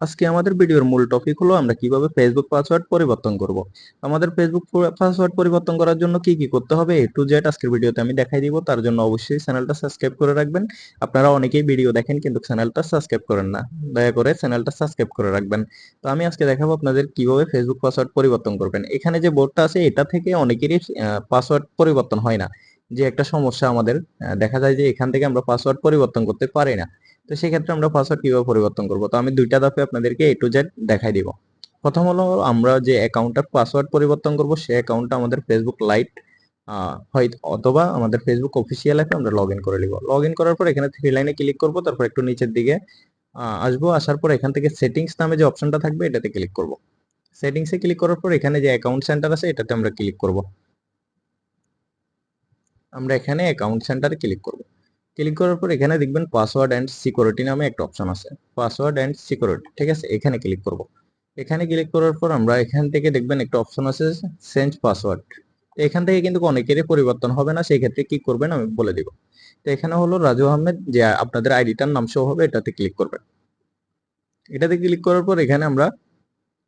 আজকে আমাদের ভিডিওর মূল টপিক হলো আমরা কীভাবে ফেসবুক পাসওয়ার্ড পরিবর্তন করব। আমাদের ফেসবুক পাসওয়ার্ড পরিবর্তন করার জন্য কি কি করতে হবে? এ টু জেড আজকের ভিডিওতে আমি দেখাই দিব, তার জন্য অবশ্যই চ্যানেলটা সাবস্ক্রাইব করে রাখবেন। আপনারা অনেকেই ভিডিও দেখেন কিন্তু চ্যানেলটা সাবস্ক্রাইব করেন না। দয়া করে চ্যানেলটা সাবস্ক্রাইব করে রাখবেন। তো আমি আজকে দেখাবো আপনাদের কীভাবে ফেসবুক পাসওয়ার্ড পরিবর্তন করবেন। এখানে যে বোর্ডটা আছে, এটা থেকে অনেকেরই পাসওয়ার্ড পরিবর্তন হয় না। যে একটা সমস্যা আমাদের দেখা যায় যে এখান থেকে আমরা পাসওয়ার্ড পরিবর্তন করতে পারি না। তো সেক্ষেত্রে আমরা পাসওয়ার্ড কীভাবে পরিবর্তন করব? তো আমি দুইটা ধাপে আপনাদেরকে এ টু জেড দেখাই দিব। প্রথম হলো আমরা যে অ্যাকাউন্টটার পাসওয়ার্ড পরিবর্তন করব সেই অ্যাকাউন্টটা আমাদের ফেসবুক লাইট হয় অথবা আমাদের ফেসবুক অফিসিয়াল অ্যাপে আমরা লগ ইন করে নিব। লগ ইন করার পর এখানে থ্রি লাইনে ক্লিক করব, তারপর একটু নিচের দিকে আসব, আসার পর এখান থেকে সেটিংস নামে যে অপশনটা থাকবে, এটাতে ক্লিক করব। সেটিংসে ক্লিক করার পর এখানে যে অ্যাকাউন্ট সেন্টার আছে, এটাতে আমরা ক্লিক করব। আমরা এখানে অ্যাকাউন্ট সেন্টারে ক্লিক করব। ক্লিক করার পর এখানে দেখবেন পাসওয়ার্ড অ্যান্ড সিকিউরিটি নামে একটা অপশন আছে। পাসওয়ার্ড অ্যান্ড সিকিউরিটি ঠিক আছে? এখানে ক্লিক করব। এখানে ক্লিক করার পর আমরা এখান থেকে দেখবেন একটা অপশন আছে চেঞ্জ পাসওয়ার্ড এখান থেকে কিন্তু অনেকেরই পরিবর্তন হবে না সেই ক্ষেত্রে কি করবেন আমি বলে দিব। তো এখানে হলো রাজু আহমেদ, যে আপনাদের আইডিটার নাম শো হবে, এটাতে ক্লিক করবেন। এটাতে ক্লিক করার পর এখানে আমরা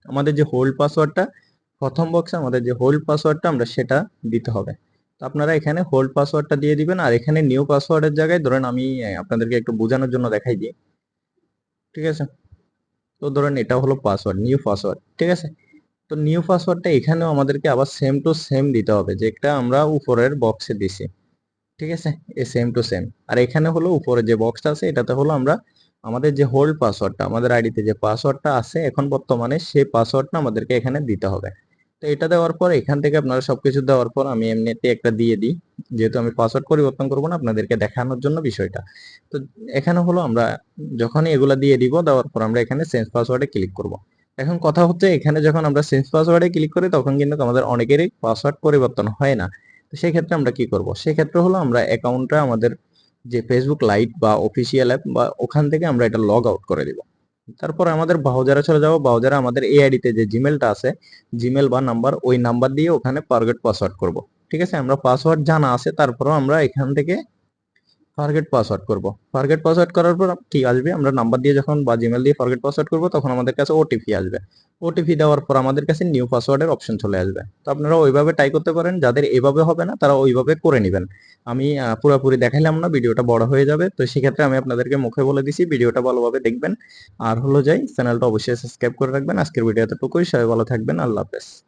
আমাদের যে হোল্ড পাসওয়ার্ডটা প্রথম বক্সে আমাদের যে হোল্ড পাসওয়ার্ডটা আমরা সেটা দিতে হবে। তো আপনারা এখানে হোল্ড পাসওয়ার্ডটা দিয়ে দিবেন, আর এখানে নিউ পাসওয়ার্ডের জায়গায় ধরেন আমি আপনাদেরকে একটু বোঝানোর জন্য দেখাই দিই। ঠিক আছে? তো ধরেন এটা হলো পাসওয়ার্ড নিউ পাসওয়ার্ড ঠিক আছে? তো নিউ পাসওয়ার্ডটা এখানেও আমাদেরকে আবার সেম টু সেম দিতে হবে যেটা আমরা উপরের বক্সে দিছি। ঠিক আছে? এ সেম টু সেম আর এখানে হলো উপরে যে বক্সটা আছে, এটাতে হলো আমরা আমাদের যে হোল্ড পাসওয়ার্ডটা আমাদের আইডিতে যে পাসওয়ার্ডটা আছে, এখন বর্তমানে সেই পাসওয়ার্ডটা আমাদেরকে এখানে দিতে হবে। তো এটা দেওয়ার পর এখান থেকে আপনারা সবকিছু দেওয়ার পর আমি এমনিতে একটা দিয়ে দিই। যেহেতু আমি পাসওয়ার্ড পরিবর্তন করব না, আপনাদেরকে দেখানোর জন্য বিষয়টা। তো এখানে হলো আমরা যখনই এগুলা দিয়ে দিব, দেওয়ার পর আমরা এখানে চেঞ্জ পাসওয়ার্ডে ক্লিক করব। এখন কথা হচ্ছে এখানে যখন আমরা চেঞ্জ পাসওয়ার্ডে ক্লিক করি, তখন কিন্তু আমাদের অনেকেরই পাসওয়ার্ড পরিবর্তন হয় না। তো সেই ক্ষেত্রে আমরা কি করব? সেক্ষেত্রে হলো আমরা অ্যাকাউন্টটা আমাদের যে ফেসবুক লাইট বা অফিসিয়াল অ্যাপ বা ওখান থেকে আমরা এটা লগ আউট করে দিব। তারপর আমাদের ব্রাউজারে চলে যাব। ব্রাউজারে আমাদের এই আইডিতে যে জিমেলটা আছে জিমেল বা নাম্বার ওই নাম্বার দিয়ে ওখানে পারগেট পাসওয়ার্ড করব। ঠিক আছে? আমরা পাসওয়ার্ড জানা আছে, তারপরও আমরা এখান থেকে ফরগেট পাসওয়ার্ড করব। ফরগেট পাসওয়ার্ড করার পর কি আসবে? আমরা নাম্বার দিয়ে যখন বা জিমেল দিয়ে ফরগেট পাসওয়ার্ড করব, তখন আমাদের কাছে ওটিপি আসবে। ওটিপি দেওয়ার পর আমাদের কাছে নিউ পাসওয়ার্ডের অপশন চলে আসবে। তো আপনারা ওইভাবে ট্রাই করতে পারেন। যাদের এভাবে হবে না, তারা ওইভাবে করে নেবেন। আমি পুরোপুরি দেখাইলাম না, ভিডিওটা বড় হয়ে যাবে। তো সেক্ষেত্রে আমি আপনাদেরকে মুখে বলে দিছি, ভিডিওটা ভালোভাবে দেখবেন। আর হলো যাই চ্যানেলটা অবশ্যই সাবস্ক্রাইব করে রাখবেন। আজকের ভিডিও এতটুকুই। সবাই ভালো থাকবেন। আল্লাহ হাফেজ।